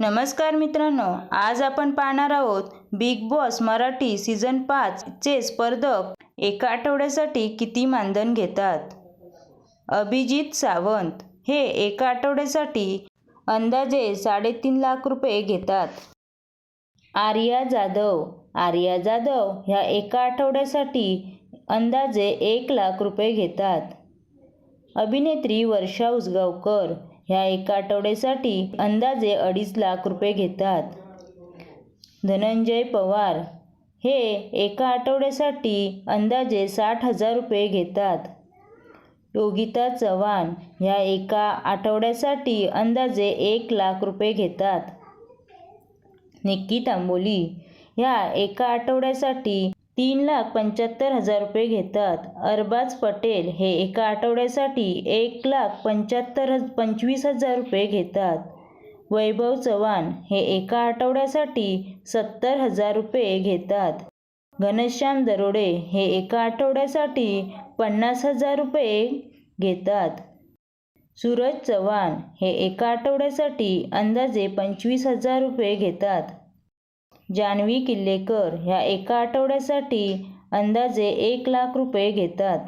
नमस्कार मित्रांनो आज आपण पाहणार आहोत बिग बॉस मराठी सीझन पाचचे स्पर्धक एका आठवड्यासाठी किती मानधन घेतात? अभिजित सावंत हे एका आठवड्यासाठी अंदाजे साडेतीन लाख रुपये घेतात. आर्या जाधव आर्या जाधव ह्या एका आठवड्यासाठी अंदाजे एक लाख रुपये घेतात. अभिनेत्री वर्षा उसगावकर ह्या एका आठवड्यासाठी अंदाजे अडीच लाख रुपये घेतात. धनंजय पवार हे एका आठवड्यासाठी अंदाजे साठ हजार रुपये घेतात. योगिता चव्हाण ह्या एका आठवड्यासाठी अंदाजे एक लाख रुपये घेतात. निक्की तांबोली ह्या एका आठवड्यासाठी तीन लाख पंच्याहत्तर हजार रुपये घेतात. अरबाज पटेल हे एका आठवड्यासाठी एक लाख पंच्याहत्तर हज पंचवीस हजार रुपये घेतात. वैभव चव्हाण हे एका आठवड्यासाठी सत्तर हजार रुपये घेतात. घनश्याम दरोडे हे एका आठवड्यासाठी पन्नास हजार रुपये घेतात. सूरज चव्हाण हे एका आठवड्यासाठी अंदाजे पंचवीस हजार रुपये घेतात. जान्हवी किल्लेकर ह्या एका आठवड्यासाठी अंदाजे एक लाख रुपये घेतात.